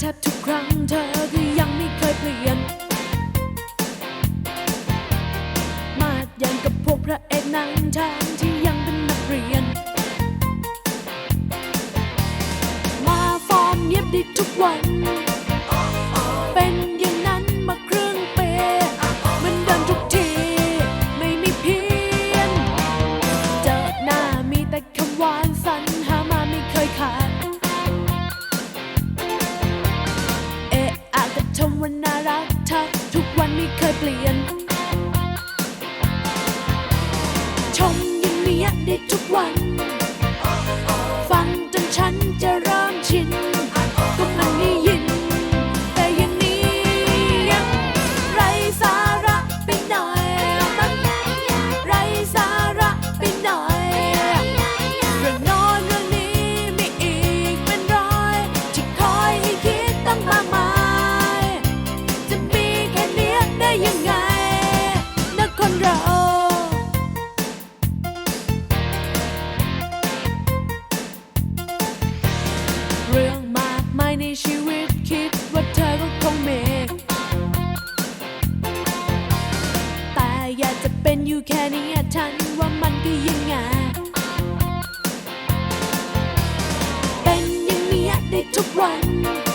แทบทุกครั้งเธอก็ยังไม่เคยเปลี่ยน มาดอย่างกับพวกพระเอกหนังทางที่ยังเป็นนักเรียน มาฟอร์มเนียบดีทุกวัน ลี่ยน ชมอย่างเนี้ยได้ทุกวัน ชีวิตคิดว่าเธอก็คงมี แต่อยากจะเป็นอยู่แค่นี้ฉันว่ามันก็ยังไงเป็นอย่างเนี้ยได้ทุกวัน